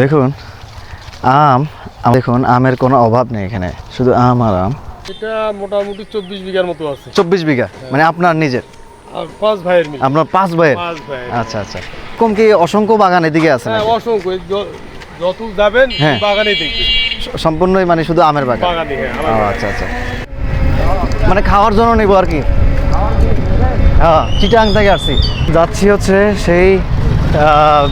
দেখুন আম দেখুন আমের কোনো অভাব নেই এখানে শুধু আম আর আম। এটা মোটামুটি চব্বিশ বিঘার মতো আছে। চব্বিশ বিঘা মানে আপনার নিজের? পাঁচ ভাইয়ের মিলে। আপনার পাঁচ ভাইয়ের? আচ্ছা আচ্ছা। কম কি অসংখ্য বাগান এদিকে আছে হ্যাঁ অসংখ্য। যত যাবেন হ্যাঁ। বাগানেই দেখবেন। সম্পূর্ণই মানে শুধু আমের বাগান? হ্যাঁ আচ্ছা আচ্ছা। মানে খাওয়ার জন্য নিব আর কি? হ্যাঁ চিটাং থেকে আসছি। যাচ্ছি হচ্ছে সেই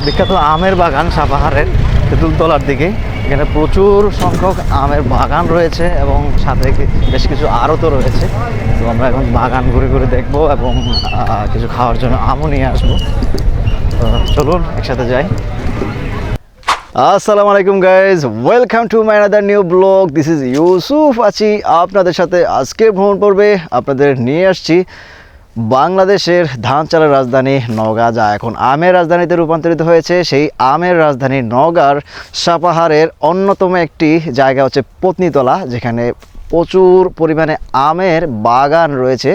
বিখ্যাত আমের বাগান সাপাহারের তেঁতুলতলার দিকে। এখানে প্রচুর সংখ্যক আমের বাগান রয়েছে এবং সাথে বেশ কিছু আড়তও রয়েছে। তো আমরা এখন বাগান ঘুরে ঘুরে দেখব এবং কিছু খাওয়ার জন্য আমও নিয়ে আসব। চলুন একসাথে যাই। আসসালামু আলাইকুম guys welcome to my another new vlog this is Yusuf আছি আপনাদের সাথে আজকে ভ্রমণ পর্বে। আপনাদের নিয়ে আসছি বাংলাদেশের ধান চালের রাজধানী নওগাঁ যা এখন আমের রাজধানীতে রূপান্তরিত হয়েছে। সেই আমের রাজধানী নওগাঁর সাপাহারের অন্যতম একটি জায়গা হচ্ছে পত্নীতলা, যেখানে প্রচুর পরিমাণে আমের বাগান রয়েছে।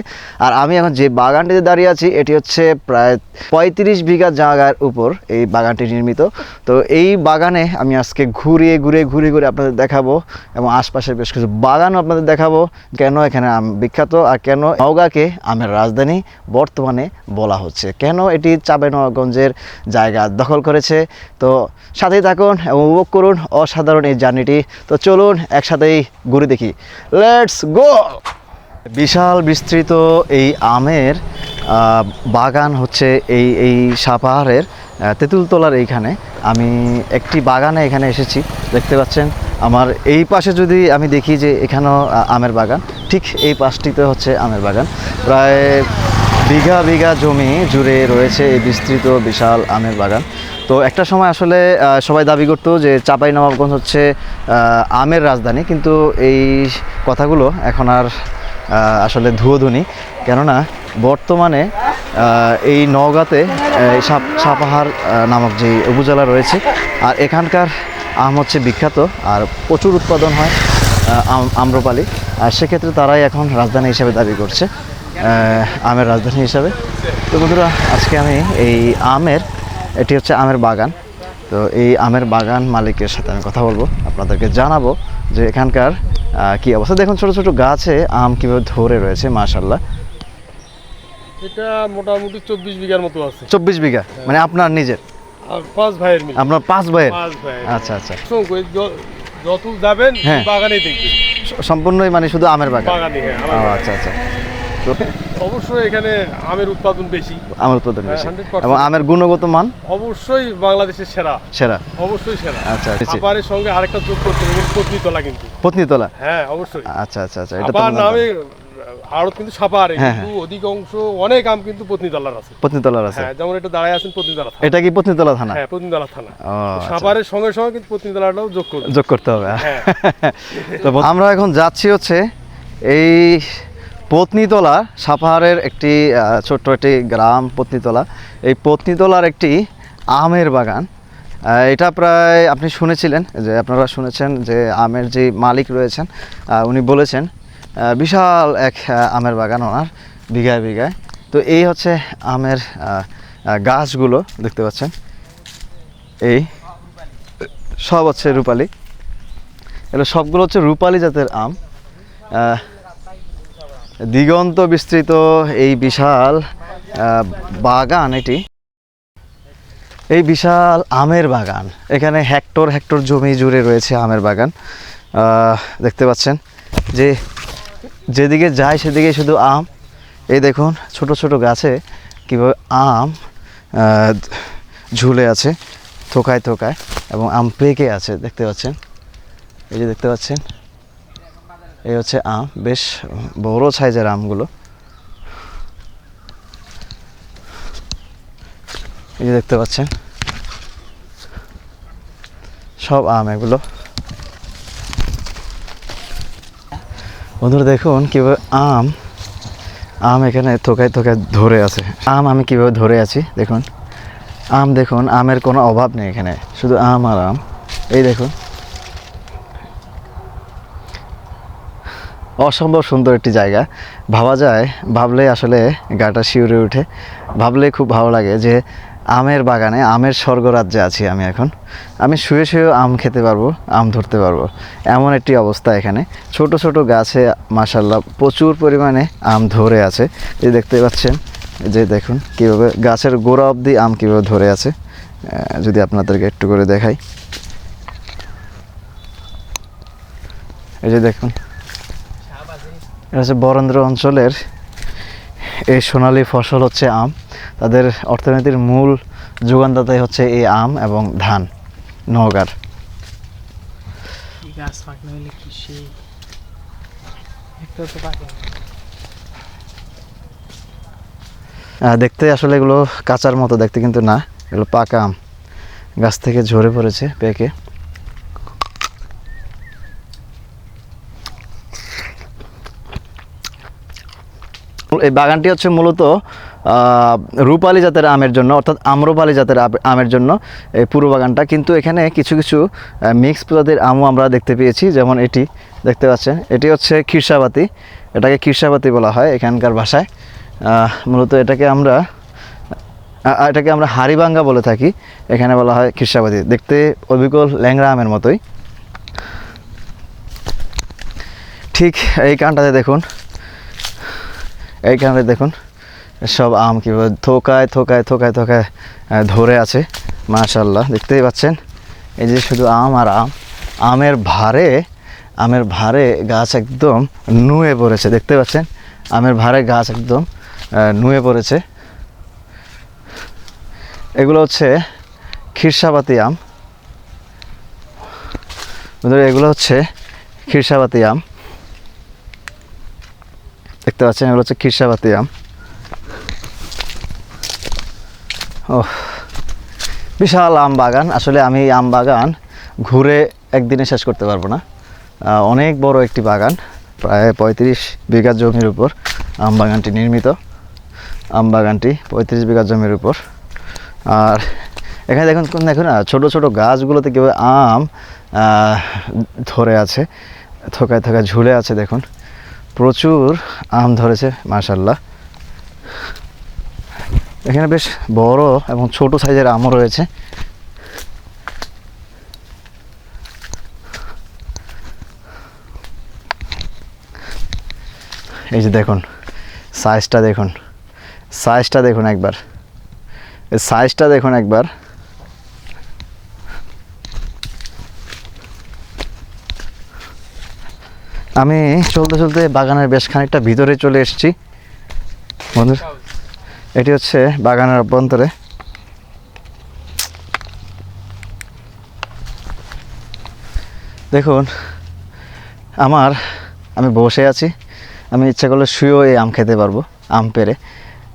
আর আমি এখন যে বাগানটিতে দাঁড়িয়ে আছি, এটি হচ্ছে প্রায় পঁয়ত্রিশ বিঘা জায়গার উপর এই বাগানটি নির্মিত। তো এই বাগানে আমি আজকে ঘুরিয়ে ঘুরে ঘুরে ঘুরে আপনাদের দেখাবো এবং আশপাশের বেশ কিছু বাগানও আপনাদের দেখাবো, কেন এখানে আম বিখ্যাত আর কেন নওগাঁকে আমের রাজধানী বর্তমানে বলা হচ্ছে। কেন এটি চাঁপাইনবাবগঞ্জের জায়গা দখল করেছে? তো সাথেই থাকুন এবং উপভোগ করুন অসাধারণ এই জার্নিটি। তো চলুন একসাথেই ঘুরে দেখি। লেটস গো বিশাল বিস্তৃত এই আমের বাগান হচ্ছে এই এই সাপাহারের তেঁতুলতলার এইখানে। আমি একটি বাগানে এখানে এসেছি, দেখতে পাচ্ছেন? আমার এই পাশে যদি আমি দেখি যে এখানেও আমের বাগান, ঠিক এই পাশটিতে হচ্ছে আমের বাগান। প্রায় বিঘা বিঘা জমি জুড়ে রয়েছে এই বিস্তৃত বিশাল আমের বাগান। তো একটা সময় আসলে সবাই দাবি করতো যে চাপাই নবাবগঞ্জ হচ্ছে আমের রাজধানী, কিন্তু এই কথাগুলো এখন আর আসলে ধুয়োধুনি। কেননা বর্তমানে এই নওগাঁতে সাপ, সাপাহার নামক যে উপজেলা রয়েছে, আর এখানকার আম হচ্ছে বিখ্যাত, আর প্রচুর উৎপাদন হয় আম- আম্রপালি। আর সেক্ষেত্রে তারাই এখন রাজধানী হিসেবে দাবি করছে। আমের রাজধানী হিসাবে। তো বন্ধুরা আজকে আমি এই আমের এটি হচ্ছে আমের বাগান। তো এই আমের বাগান মালিকের সাথে আমি কথা বলব আপনাদেরকে জানাব যে এখানকার কি অবস্থা। দেখুন ছোট ছোট গাছে আম কীভাবে ধরে রয়েছে মাশাল্লাহ এটা মোটামুটি চব্বিশ বিঘার মতো আছে। চব্বিশ বিঘা? মানে আপনার নিজের? পাঁচ ভাইয়ের মিলে। আপনার পাঁচ ভাইয়ের? আচ্ছা আচ্ছা। যত যাবেন হ্যাঁ। বাগানেই দেখবেন। সম্পূর্ণই মানে শুধু আমের বাগান? হ্যাঁ আচ্ছা আচ্ছা। অবশ্যই এখানে আমের উৎপাদন বেশি। আমের উৎপাদন হ্যাঁ, বেশি। এবং আমের গুণগত মান? অবশ্যই বাংলাদেশের সেরা। সেরা। অবশ্যই সেরা। আচ্ছা আচ্ছা। সঙ্গে আরেকটা যোগ করতে হবে পত্নীতলা কিন্তু। পত্নীতলা? হ্যাঁ অবশ্যই। আচ্ছা আচ্ছা আচ্ছা এটা তো। নামে। আড়ত কিন্তু সাপার হ্যাঁ, কিন্তু অধিকাংশ অনেক আম কিন্তু পত্নীতলার আছে। পত্নীতলার আছে। হ্যাঁ যেমন এটা দাঁড়ায় আছেন পত্নীতলা থানা। এটা কি পত্নীতলা থানা? হ্যাঁ পত্নীতলা থানা। আচ্ছা। সাপারের সঙ্গে সঙ্গে কিন্তু পত্নীতলাটাও যোগ করবে যোগ করতে হবে। হ্যাঁ। তো আমরা এখন যাচ্ছি হচ্ছে এই পত্নীতলা সাপাহারের একটি ছোট্ট একটি গ্রাম পত্নীতলা। এই পত্নীতলার একটি আমের বাগান। এটা প্রায় আপনি শুনেছিলেন যে, আপনারা শুনেছেন যে আমের যে মালিক রয়েছেন উনি বলেছেন বিশাল এক আমের বাগান ওনার, বিঘায় বিঘায়। তো এই হচ্ছে আমের গাছগুলো, দেখতে পাচ্ছেন। এই, সব হচ্ছে রূপালি। এগুলো সবগুলো হচ্ছে রূপালি জাতের আম। দিগন্ত বিস্তৃত এই বিশাল বাগান এটি। এই বিশাল আমের বাগান। এখানে হেক্টর হেক্টর জমি জুড়ে রয়েছে আমের বাগান। দেখতে পাচ্ছেন যে যেদিকে যায় সেদিকে শুধু আম। এই দেখুন, ছোট ছোট গাছে কীভাবে আম ঝুলে আছে, থোকায় থোকায় এবং আম পেকে আছে। দেখতে পাচ্ছেন? এই যে দেখতে পাচ্ছেন? এই হচ্ছে আম, বেশ বড় সাইজের আমগুলো। এই দেখতে পাচ্ছেন, সব আম এগুলো। বন্ধুরা দেখুন কীভাবে আম আম এখানে থোকায় থোকায় ধরে আছে। আম আমি কীভাবে ধরে আছি, দেখুন। আম দেখুন, আমের কোনো অভাব নেই এখানে, শুধু আম আর আম। এই দেখুন। অসম্ভব সুন্দর একটি জায়গা। ভাবা যায়, ভাবলে আসলে গাটা শিউরে ওঠে। ভাবলে খুব ভালো লাগে যে আমের বাগানে, আমের স্বর্গরাজ্যে আছি আমি এখন। আমি শুয়ে শুয়ে আম খেতে পারব, আম ধরতে পারব। এমন একটি অবস্থা এখানে। ছোট ছোট গাছে মাসাল্লাহ প্রচুর পরিমাণে আম ধরে আছে। এই দেখতে পাচ্ছেন যে দেখুন কীভাবে গাছের গোড়া অবধি আম কীভাবে ধরে আছে। যদি আপনাদেরকে একটু করে দেখাই। এই যে দেখুন এটা হচ্ছে বরেন্দ্র অঞ্চলের এই সোনালী ফসল হচ্ছে আম। তাদের অর্থনীতির মূল যোগানদাতাই হচ্ছে এই আম এবং ধান নওগাঁর। দেখতে আসলে এগুলো কাঁচার মতো দেখতে কিন্তু না। এগুলো পাকা আম। গাছ থেকে ঝরে পড়েছে পেকে। এই বাগানটি হচ্ছে মূলত রূপালী জাতের আমের জন্য, অর্থাৎ আম্রপালি জাতের আমের জন্য এই পুরো বাগানটা। কিন্তু এখানে কিছু কিছু মিক্স প্রজাতির আমও আমরা দেখতে পেয়েছি। যেমন এটি, দেখতে পাচ্ছেন, এটি হচ্ছে খিরসাবাতি এটাকে খিরসাবাতি বলা হয় এখানকার ভাষায়। মূলত এটাকে আমরা এটাকে আমরা হাড়িবাঙ্গা বলে থাকি। এখানে বলা হয় খিরসাবাতি দেখতে অবিকল ল্যাংরা আমের মতোই। ঠিক এই কানটাতে দেখুন। এই কানটাতে দেখুন, সব আম কীভাবে থোকায় থোকায় থোকায় থোকায় ধরে আছে। মাশাল্লাহ দেখতেই পাচ্ছেন? এই যে শুধু আম আর আম, আমের ভারে আমের ভারে গাছ একদম নুয়ে পড়েছে, দেখতে পাচ্ছেন? আমের ভারে গাছ একদম নুয়ে পড়েছে। এগুলো হচ্ছে খিরসাবাতি আম। এগুলো হচ্ছে খিরসাবাতি আম। দেখতে পাচ্ছেন, এগুলো হচ্ছে খিরসাবাতি আম। ও বিশাল আম বাগান। আসলে আমি আম বাগান ঘুরে একদিনে শেষ করতে পারব না। অনেক বড় একটি বাগান, প্রায় পঁয়ত্রিশ বিঘা জমির উপর আম বাগানটি নির্মিত। আম বাগানটি পঁয়ত্রিশ বিঘা জমির উপর। আর এখানে দেখুন, কোন দেখুন না ছোটো ছোটো গাছগুলোতে কীভাবে আম ধরে আছে, থোকায় থোকায় ঝুলে আছে, দেখুন। প্রচুর আম ধরেছে মাশাল্লাহ এখানে বেশ বড় এবং ছোট সাইজের আমও রয়েছে। এই যে দেখুন সাইজটা দেখুন সাইজটা দেখুন একবার। সাইজটা দেখুন একবার। আমি চলতে চলতে বাগানের বেশ খানিকটা ভিতরে চলে এসেছি। বন্ধু এটি হচ্ছে বাগানের অভ্যন্তরে। দেখুন, আমার, আমি বসে আছি। আমি ইচ্ছা করলে শুয়েও এই আম খেতে পারব, আম পেরে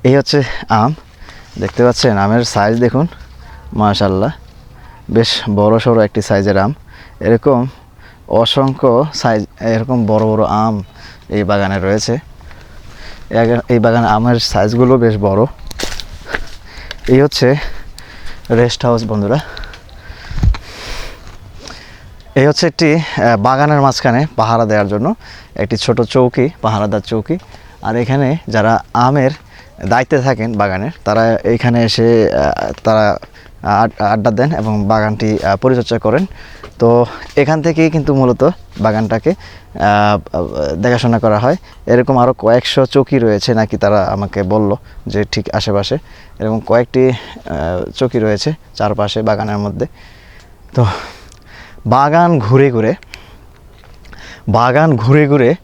এই হচ্ছে আম। দেখতে পাচ্ছেন, আমের সাইজ দেখুন। মাশাল্লাহ বেশ বড় সড়ো একটি সাইজের আম। এরকম অসংখ্য সাইজ এরকম বড় বড় আম এই বাগানে রয়েছে। এই বাগানে আমের সাইজগুলো বেশ বড়। এই হচ্ছে রেস্ট হাউস বন্ধুরা। এই হচ্ছে একটি বাগানের মাঝখানে পাহারা দেওয়ার জন্য একটি ছোট চৌকি, পাহারাদার চৌকি। আর এখানে যারা আমের দায়িত্বে থাকেন বাগানের, তারা এখানে এসে তারা আড্ডা দেন এবং বাগানটি পরিচর্যা করেন। তো এখান থেকেই কিন্তু মূলত বাগানটাকে দেখাশোনা করা হয়। এরকম আরও কয়েকশো চৌকি রয়েছে নাকি তারা আমাকে বলল যে ঠিক আশেপাশে। এরকম কয়েকটি চৌকি রয়েছে চারপাশে বাগানের মধ্যে। তো বাগান ঘুরে ঘুরে, বাগান ঘুরে ঘুরে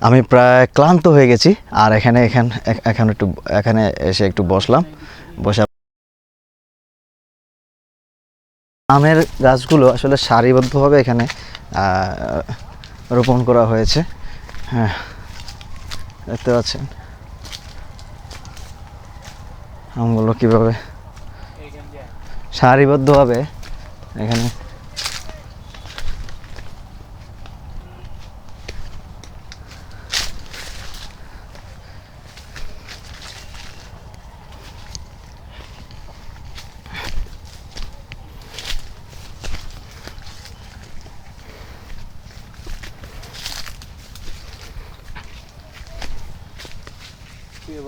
আমি প্রায় ক্লান্ত হয়ে গেছি। আর এখানে, এখান, এখ- এখন একটু, এখানে এসে একটু বসলাম। বসে আমের গাছগুলো আসলে সারিবদ্ধভাবে এখানে রোপণ করা হয়েছে। হ্যাঁ দেখতে পাচ্ছেন। আমগুলো কীভাবে সারিবদ্ধভাবে এখানে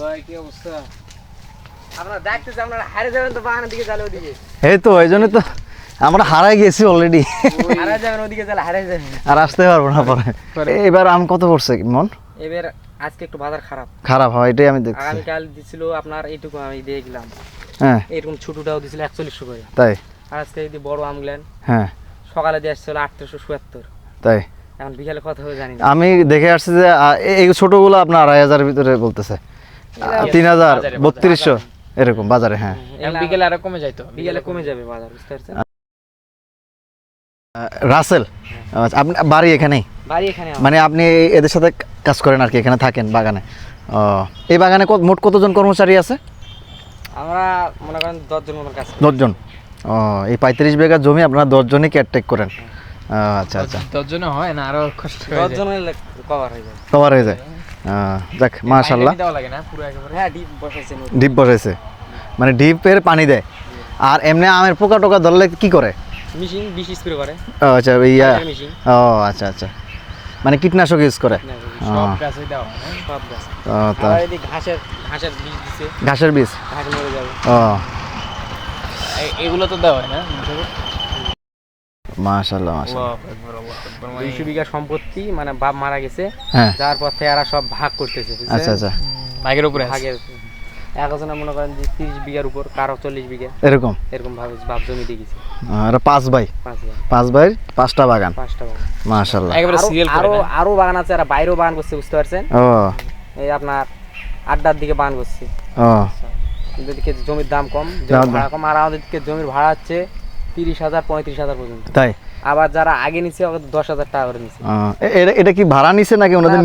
ভাই কি অবস্থা? আপনারা দেখতেছে আপনারা হারে যাবেন তো বাগানের দিকে যালে ওদিকে। এই তো এই জন্য তো আমরা হারাই গেছি অলরেডি হারে যাবেন ওদিকে যালে হারে যাবেন। আর আসতে পারব না পরে। এবার আম কত পড়ছে মন? এবার আজকে একটু বাজার খারাপ। খারাপ হয় এটাই আমি দেখছি। আগামীকাল দিছিল আপনার এইটুকু আমি দিয়ে গেলাম। হ্যাঁ। এরকম ছোটটাও দিছিল একচল্লিশশো করে। তাই? আর আজকে যদি বড় আম গেলেন হ্যাঁ। সকালে দিয়ে আসছিল আটশোশো চুয়াত্তর তাই? এখন বিকালে কথা হবে জানি আমি দেখে আসছি যে এই ছোটগুলো আপনার আড়াই হাজার ভিতরে বলতেছে। তিন হাজার বত্রিশশো এরকম বাজারে হ্যাঁ। বিকেলে আরও কমে যাইতো বিকালে কমে যাবে বাজার বুঝতে পারছেন? রাসেল আচ্ছা, আপনি বাড়ি এখানেই? বাড়ি এখানে মানে আপনি এদের সাথে কাজ করেন আর কি এখানে থাকেন বাগানে। ও এই বাগানে কত- মোট কতজন কর্মচারী আছে? আমরা মনে করেন দশজন মতন কাজ। দশজন। ও এই পঁয়ত্রিশ বিঘা জমি আপনারা দশজনই কেয়ারটেক করেন। আচ্ছা আচ্ছা। দশজনে হয় না আরও কষ্ট হয়ে যায়। কভার হয়ে যাবে কভার হয়ে যায়। যাক মাশাল্লাহ পানি দেওয়া লাগে না পুরো একেবারে হ্যাঁ ডিপ বসাইছে মানে ডিপের পানি দেয়। আর এমনি আমের পোকা টোকা ধরলে কি করে? মিশিং বিশ স্প্রে করে। ও আচ্ছা ইয়া। ও আচ্ছা আচ্ছা। মানে কীটনাশক ইউজ করে? হয় ঘাসের ঘাসের বীজ ঘাসের বীজ? ঘাস মরে যাবে। ও। এগুলো তো দেওয়া হয় না মাশাল্লাহ মাশাল্লাহ আল্লাহু আকবার, আল্লাহু আকবার, মানে- দুইশো বিঘা সম্পত্তি মানে বাপ মারা গেছে হ্যাঁ। যার পর থেকে এরা সব ভাগ করতেছে আচ্ছা আচ্ছা। ভাগের উপরে ভাগের একজনে মনে করেন যে তিরিশ বিঘার উপর কারও চল্লিশ বিঘা। এরকম? এরকম ভাবে বাপ জমি দিয়ে গেছে। আর পাঁচ ভাই? পাঁচ ভাই। পাঁচটা বাগান? পাঁচটা বাগান। একেবারে আরো- সিরিয়াল আরও আরও বাগান আছে এরা বাইরেও বাগান করছে বুঝতে পারছেন? ও। এই আপনার আড্ডার দিকে বাগান করছে। ও। এদিকে জমির দাম কম জমির। ভাড়া কম আর আমাদের দিকে জমির ভাড়া হচ্ছে তিরিশ হাজার পঁয়ত্রিশ হাজার পর্যন্ত। তাই? আবার যারা আগে নিছে দশ হাজার টাকা করে নিচ্ছে এটা- এটা কি ভাড়া নিছে নাকি ওনাদের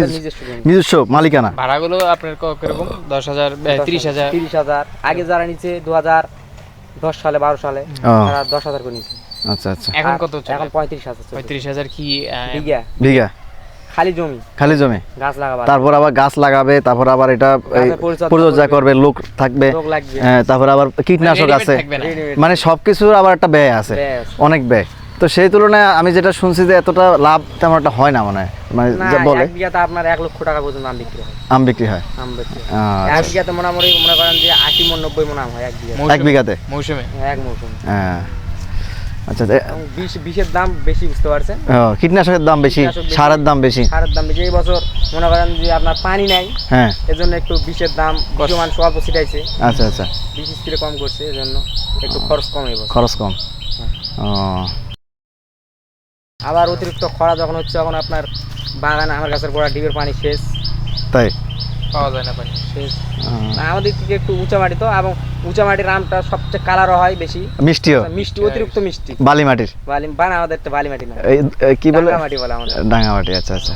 নিজস্ব- মালিকানা? ভাড়াগুলো আপনার কীরকম? দশ হাজার তিরিশ হাজার। তিরিশ হাজার। আগে যারা নিচ্ছে দু হাজার দশ সালে বারো সালে তারা দশ হাজার করে নিচ্ছে আচ্ছা আচ্ছা। এখন কত এখন পঁয়ত্রিশ হাজার পঁয়ত্রিশ হাজার কি বিঘা। বিঘা? খালি জমি। খালি জমি? গাছ লাগাবার। তারপর আবার গাছ লাগাবে তারপর আবার এটা পরিচর্যা করবে। লোক থাকবে। লোক লাগবে। হ্যাঁ, তারপর আবার কীটনাশক আছে। মানে সবকিছুর আবার একটা ব্যয় আছে। অনেক ব্যয়। তো সেই তুলনায় আমি যেটা শুনছি যে এতটা লাভ তেমন একটা হয় না মনে হয়। মানে যা বলে। এক বিঘাতে আপনার এক লক্ষ টাকা পর্যন্ত আম বিক্রি হয়। আম বিক্রি হয়? আম বিক্রি হয়। আচ্ছা। এক বিঘাতে মোটামুটি মনে করেন যে আশি মন নব্বই মন আম হয় এক বিঘা মৌসুমে- এক বিঘাতে? মৌসুমে? এক মৌসুম। হ্যাঁ। আচ্ছা বিষ বিষের দাম বেশি বুঝতে পারছেন? কীটনাশকের দাম বেশি সারের দাম বেশি। সারের দাম বেশি। এই বছর মনে করেন যে আপনার পানি নাই হ্যাঁ। এজন্য একটু বিষের দাম মানুষ অল্প ছিটাইছে। আচ্ছা আচ্ছা। বিষ স্প্রে কম করছে এজন্য একটু খরচ কম এই বছর। খরচ কম। আবার অতিরিক্ত খরা যখন হচ্ছে তখন আপনার বাগান আমার গাছের গোড়া ডিবের পানি শেষ। তাই? পাওয়া যায় না পানি শেষ। আমাদের দিকে একটু উঁচা মাটি তো এবং উঁচা মাটির আমটা সবচেয়ে কালারও হয় বেশি। মিষ্টিও? মিষ্টি অতিরিক্ত মিষ্টি। বালি মাটির? বালি বানা আমাদের একটা বালি মাটি না। কি বলে? মাটি বলে আমাদের। ডাঙ্গা মাটি আচ্ছা আচ্ছা।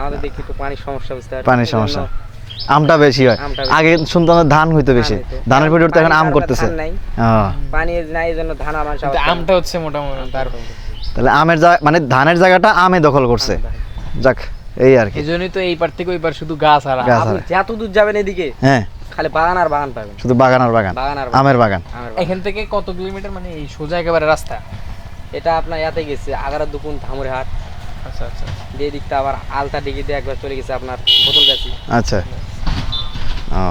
আমাদের দিকে একটু পানির সমস্যা বুঝতে? পানির সমস্যা। আমটা বেশি হয়। আগে শুনতাম ধান হইতো বেশি। ধানের পরিবর্তে এখন আম করতেছে। পানি নাই এই জন্য ধান আমার কিন্তু আমটা হচ্ছে মোটামুটি তার তাহলে আমের মানে ধানের জায়গাটা আমে দখল করছে। যাক। এই আর কি। এই জন্যই তো এই পার থেকে ওই পার শুধু গাছ আর আপনি যত দূর যাবেন এদিকে হ্যাঁ। খালি বাগান আর বাগান পাবেন। শুধু বাগান আর বাগান। বাগান আর আমের বাগান। এখান থেকে কত কিলোমিটার মানে এই সোজা একেবারে রাস্তা? এটা আপনার ইয়াতে গেছে আগারা দুপুন ধামুরে হাট। আচ্ছা আচ্ছা। দিয়ে দিকটা আবার আলতা ডিগিতে একবার চলে গেছে আপনার বোতল গাছি আচ্ছা। ও।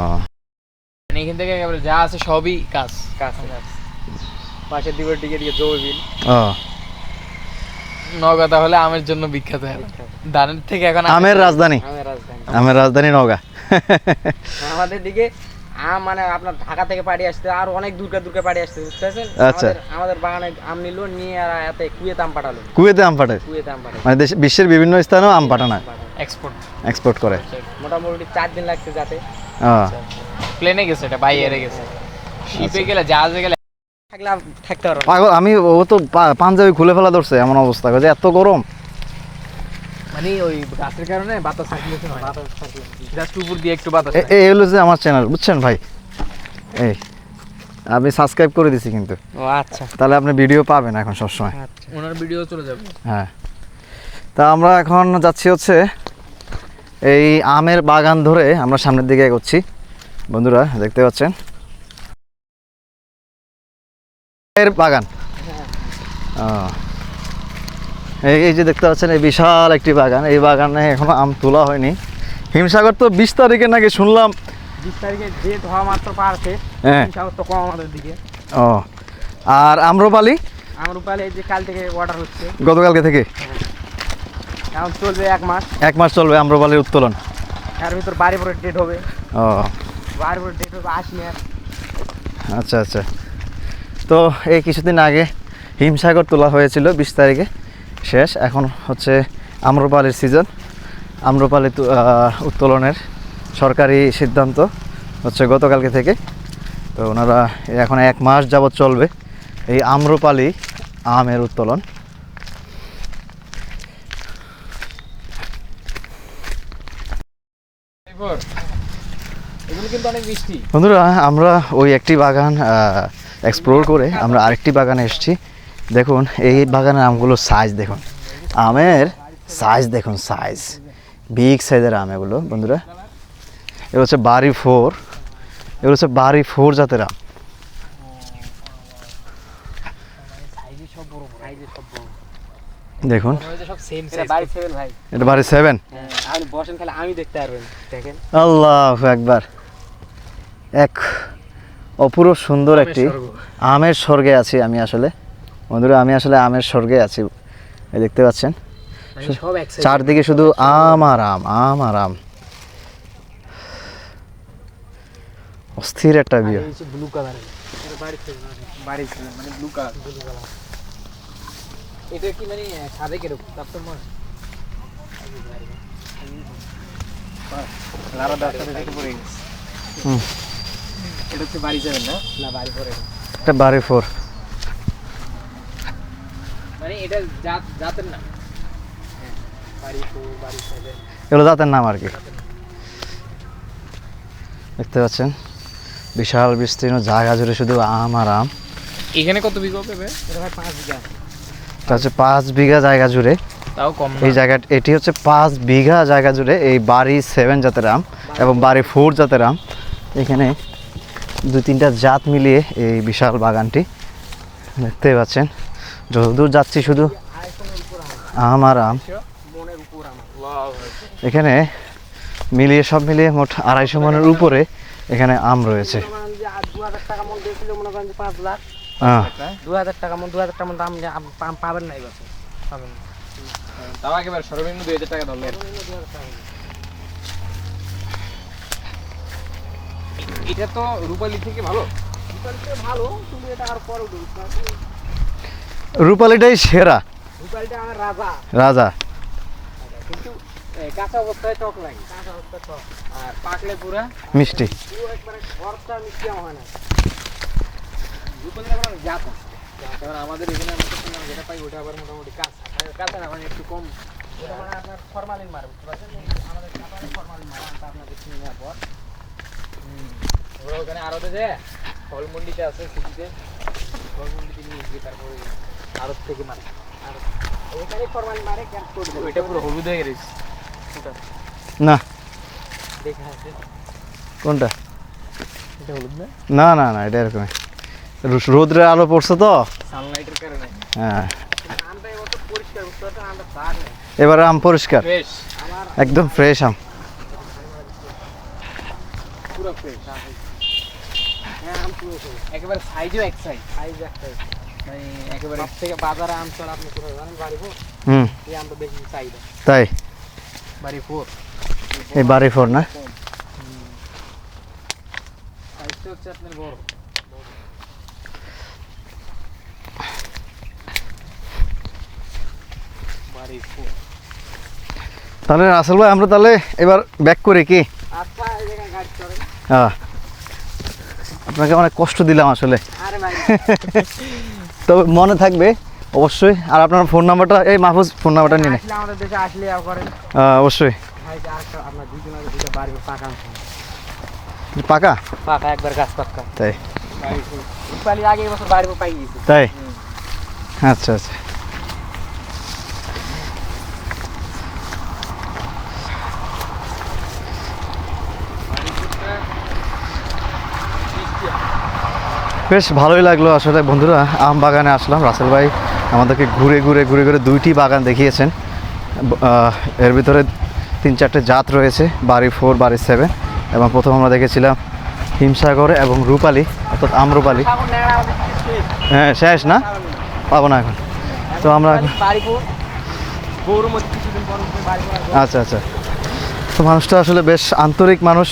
মানে এখান থেকে একেবারে যা আছে সবই গাছ। কাছে পাশের দিকের দিকে দিকে জৈবিল ও। নগা তাহলে আমের জন্য বিখ্যাত এখন ধানের থেকে এখন আমের রাজধানী। আমের রাজধানী। আমের রাজধানী নওগা। আমাদের দিকে আম মানে আপনার ঢাকা থেকে পাড়ি আসতে আর অনেক দূরকে দূরকে পাড়ি আসতে বুঝতে পারছেন? আচ্ছা। আমাদের- বাগানে আম নিল নিয়ে আর এতে কুয়েতে আম পাঠালো। কুয়েতে আম পাঠায়? কুয়েতে আম পাঠালো মানে দেশ বিশ্বের বিভিন্ন স্থানেও আম পাঠানো এক্সপোর্ট এক্সপোর্ট করে? মোটামুটি চার দিন লাগছে যাতে। প্লেনে গেছে এটা বাই এয়ারে গেছে। শিপে গেলে জাহাজে গেলে পাগল আমি ও তো পা- পাঞ্জাবি খুলে ফেলা ধরছে এমন অবস্থা। যে এত গরম। মানে ওই গাছের কারণে বাতাস সার্কুলেশন হয়। জাস্ট উপর দিয়ে একটু বাতাস এই হলো যে আমার চ্যানেল বুঝছেন ভাই? এই আমি সাবস্ক্রাইব করে দিছি কিন্তু। ও আচ্ছা। তাহলে আপনি ভিডিও পাবেন এখন সবসময়। আচ্ছা। ওনার ভিডিও চলে যাবে। হ্যাঁ। তা আমরা এখন যাচ্ছি হচ্ছে এই আমের বাগান ধরে আমরা সামনের দিকে এগোচ্ছি। বন্ধুরা দেখতে পাচ্ছেন? এর বাগান। ও। এই যে দেখতে পাচ্ছেন এই বিশাল একটি বাগান। এই বাগানে এখনও আম তোলা হয়নি। হিমসাগর তো বিশ তারিখে নাকি শুনলাম বিশ তারিখে ডেট হওয়া মাত্র পারছে। হ্যাঁ। তো কম আমাদের দিকে। ও। আর আম্রপালি? আমার উপালে এই যে কাল থেকে অর্ডার হচ্ছে। গতকালকে থেকে? এখন চলবে এক মাস। এক মাস চলবে আম্রপালির উত্তোলন। এর ভিতর বাড়ি পরে ডেট হবে। ও। বাড়ি পরে ডেট হবে আর আচ্ছা আচ্ছা। তো এই কিছুদিন আগে হিমসাগর তোলা হয়েছিল বিশ তারিখে শেষ। এখন হচ্ছে আম্রপালির সিজন আম্রপালি উত্তোলনের সরকারি সিদ্ধান্ত হচ্ছে গতকালকে থেকে। তো ওনারা এখন এক মাস যাবৎ চলবে এই আম্রপালি আমের উত্তোলন। বন্ধুরা আমরা ওই একটি বাগান এক্সপ্লোর করে আমরা আরেকটি বাগানে এসেছি। দেখুন এই বাগানের আমগুলো সাইজ দেখুন। আমের সাইজ দেখুন সাইজ বিগ সাইজের আম এগুলো বন্ধুরা। এগুলো হচ্ছে বাড়ি ফোর। এগুলো হচ্ছে বাড়ি ফোর জাতের আম। দেখুন। এটা বাড়ি সেভেন আল্লাহ একবার এক অপূর্ব সুন্দর একটি আমের স্বর্গে আছি আমি আসলে। বন্ধুরা আমি আসলে আমের স্বর্গে আছি। দেখতে পাচ্ছেন? সাইজ চারদিকে শুধু আম আর আম আম আর আম। অস্থির একটা ভিউ ব্লু কালারের বাড়ি সেভেন মানে ব্লু কালার ব্লু কালার এটা কি মানে সাদে কীরকম? তারপর মনে লারা দাস পড়ে গেছে। হুম। এটা হচ্ছে বাড়ি যাবেন না? না বাড়ি পরে। একটা বাড়ি ফোর মানে এটা জাত জাতের না বাড়ি টু বাড়ি সেভেন এগুলো জাতের নাম আর কি। দেখতে পাচ্ছেন? বিশাল বিস্তীর্ণ জায়গা জুড়ে শুধু আম আর আম। এখানে কত বিঘা হবে এটা ভাই পাঁচ বিঘা। এটা হচ্ছে পাঁচ বিঘা জায়গা জুড়ে। তাও কম এই জায়গা এটি হচ্ছে পাঁচ বিঘা জায়গা জুড়ে এই বাড়ি সেভেন জাতের আম এবং বাড়ি ফোর জাতের আম। এখানে দুই তিনটা জাত মিলিয়ে এই বিশাল বাগানটি দেখতে পাচ্ছেন। যতদূর যাচ্ছি শুধু আম আর আম। এখানে মিলিয়ে সব মিলিয়ে মোট আড়াইশো মনের উপরে এখানে আম রয়েছে। মনে করেন এটা তো রূপালি থেকে ভালো? রূপালি থেকে ভালো কিন্তু এটা আর পরে রূপালিটাই সেরা। রূপালিটা আমার রাজা। রাজা। কিন্তু কাঁচা অবস্থায় টক লাগে। কাঁচা অবস্থায় টক। আর পাকলে পুরা? মিষ্টি। পুরো একবারে ঘরটা মিষ্টি হয় না। রূপালিটা আবার জাত আমাদের এখানে আমরা যেটা পাই ওটা আবার মোটামুটি কাঁচা। কাঁচা না মানে একটু কম। ওটা মানে আপনার ফরমালিন মারে বুঝতে পারছেন? আমাদের ফরমালিন মারে আপনাদের চিনি নেওয়ার পর। ওখানে আরতে যায় ফলমন্ডিতে আছে সিটিতে। ফলমন্ডিতে নিয়ে গিয়ে তারপরে আরত থেকে মারে। আর ওইখানে মারে ক্যাম্প করে দেবে ওইটা পুরো হলুদ হয়ে গেছে। না। দেখা আছে কোনটা? এটা হলুদ না? না না না এটা এরকমই রো- আলো পড়ছে তো? সানলাইটের কারণে। হ্যাঁ। এবারে আম পরিষ্কার? একদম ফ্রেশ আম। পুরো ফ্রেশ হ্যাঁ আম পুরো ফ্রেশ একেবারে সাইজও এক সাইজ সাইজ এক সাইজ মানে একেবারে সব থেকে বাজারে আম চল আপনি জানেন? হুম। এই আমটা বেশি চাহিদা তাই? বাড়ি ফোর এই বাড়ি ফোর না? সাইজটা হচ্ছে আপনার বড়। বাড়ি ফোর তাহলে রাসেল ভাই আমরা তাহলে এবার ব্যাক করি কি? আচ্ছা এই জায়গায় গাড়ি হ্যাঁ। আপনাকে অনেক কষ্ট দিলাম আসলে। তবে মনে থাকবে অবশ্যই। আর আপনার ফোন নাম্বারটা এই মাহফুজ ফোন নাম্বারটা নিয়ে অবশ্যই। পাকা পাকা? একবার গাছ পাকা। তাই। তাই। আচ্ছা আচ্ছা। বেশ ভালোই লাগল আসলে বন্ধুরা। আম বাগানে আসলাম। রাসেল ভাই আমাদেরকে ঘুরে ঘুরে ঘুরে ঘুরে দুইটি বাগান দেখিয়েছেন। এর ভিতরে তিন চারটে জাত রয়েছে, বাড়ি ফোর, বাড়ি সেভেন। এবং প্রথম আমরা দেখেছিলাম হিমসাগর এবং রূপালি, অর্থাৎ আমরুপালি। হ্যাঁ শেষ না? পাবো না এখন। তো আমরা। আচ্ছা আচ্ছা। তো মানুষটা আসলে বেশ আন্তরিক মানুষ।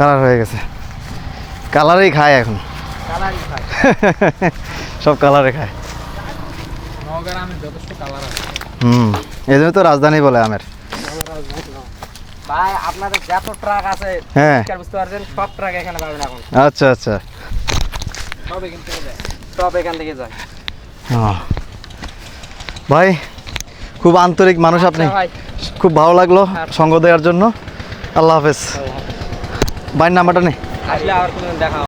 কালার হয়ে গেছে। কালারেই খায় এখন। সব কালারে খায় হুম এই জন্য তো রাজধানী বলে আমের। ভাই আপনাদের যত ট্রাক আছে হ্যাঁ। বুঝতে পারছেন সব ট্রাক এখানে পাবেন এখন। আচ্ছা আচ্ছা। সব এখান থেকে যায়। সব এখান থেকে যায়। ভাই খুব আন্তরিক মানুষ আপনি। আচ্ছা খুব ভালো লাগল সঙ্গ দেওয়ার জন্য। আল্লাহ হাফেজ। ভাইয়ের নাম্বারটা নেই আসলে আর দেখা